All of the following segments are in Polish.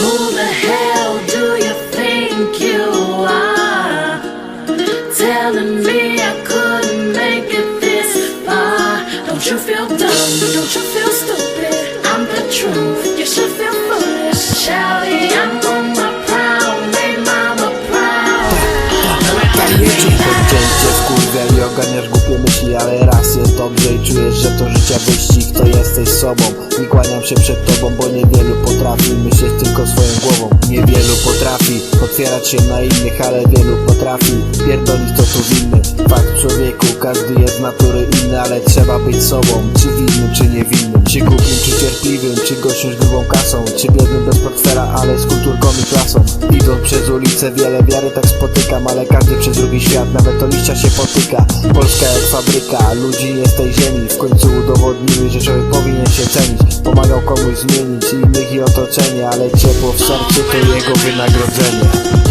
Who the hell do you think you are? Telling me I couldn't make it this far. Don't you feel dumb? Don't you feel stupid? I'm the truth. You should feel foolish. I'm on my. Made mama proud. Głupie myśli, ale raz jest dobrze i czujesz, że to życia wyścig, to jesteś sobą i kłaniam się przed tobą, bo niewielu potrafi myśleć swoją głową. Niewielu potrafi otwierać się na innych, ale wielu potrafi pierdolić to tu winny. Fakt człowieku, każdy jest natury inny, ale trzeba być sobą, czy winnym, czy niewinnym, czy głupim, czy cierpliwym, czy gościem z grubą kasą, czy biednym bez portfela, ale z kulturką i klasą. Idąc przez ulicę wiele wiary tak spotykam, ale każdy przez drugi świat, nawet to liścia się potyka. Polska jak fabryka, ludzi z tej ziemi, w końcu udowodnili, że człowiek powinien się cenić. Pomagał komuś zmienić innych i otoczenie, ale ciepło w sercu to jego wynagrodzenie.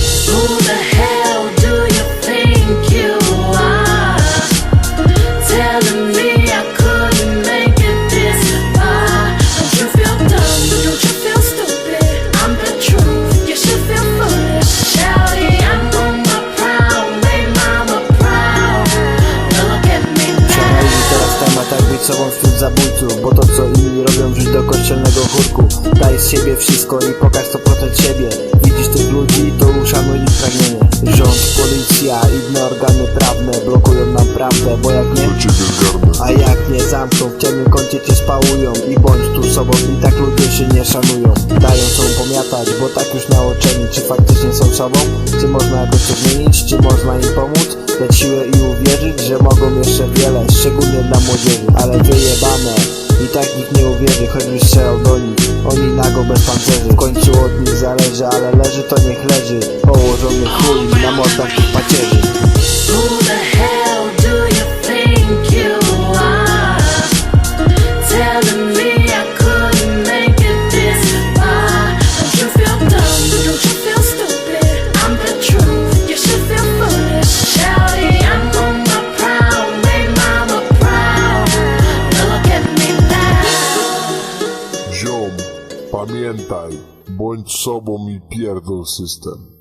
Sobą wśród zabójców Bo to co inni robią wrzuć do kościelnego chórku Daj z siebie wszystko i pokaż 100% siebie. Widzisz tych ludzi, to uszanuj ich pragnienie. Rząd, policja, inne organy prawne Blokują nam prawdę, bo jak nie A jak nie zamkną, w ciemnym kącie cię spałują. I bądź tu sobą i tak ludzie się nie szanują. Dają sobą pomiatać, bo tak już naoczeni Czy faktycznie są sobą? Czy można jakoś to zmienić? Czy można im pomóc? Dać siłę i uwierzyć, że mogą jeszcze wiele Szczególnie dla młodzieży, ale wyjebane. I tak nikt nie uwierzy, choćby strzelał do nich. Oni nago bez pancerzy. W końcu od nich zależy, ale leży to niech leży. Położony chuj na mordach tych pacierzy pamiętaj, bądź sobą i pierdol system.